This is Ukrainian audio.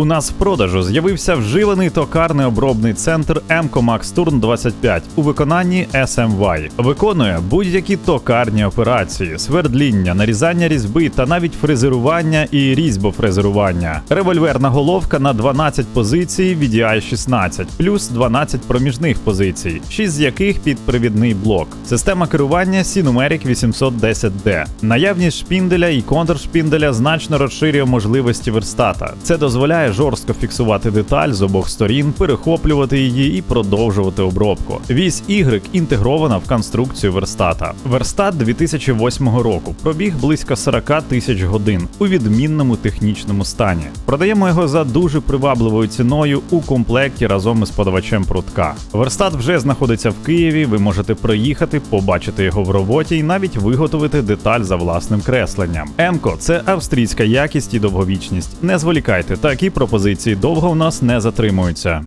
У нас в продажу з'явився вживаний токарний обробний центр Емко Max Turn 25 у виконанні SMY. Виконує будь-які токарні операції, свердління, нарізання різьби та навіть фрезерування і різьбофрезерування. Револьверна головка на 12 позицій VDI 16, плюс 12 проміжних позицій, 6 з яких під привідний блок. Система керування Sinumeric 810D. Наявність шпінделя і контршпінделя значно розширює можливості верстата. Це дозволяє жорстко фіксувати деталь з обох сторін, перехоплювати її і продовжувати обробку. Вісь Y інтегрована в конструкцію верстата. Верстат 2008 року. Пробіг близько 40 тисяч годин у відмінному технічному стані. Продаємо його за дуже привабливою ціною у комплекті разом із подавачем прутка. Верстат вже знаходиться в Києві. Ви можете приїхати, побачити його в роботі і навіть виготовити деталь за власним кресленням. Емко це австрійська якість і довговічність. Не зволікайте, такі пропозиції довго в нас не затримуються.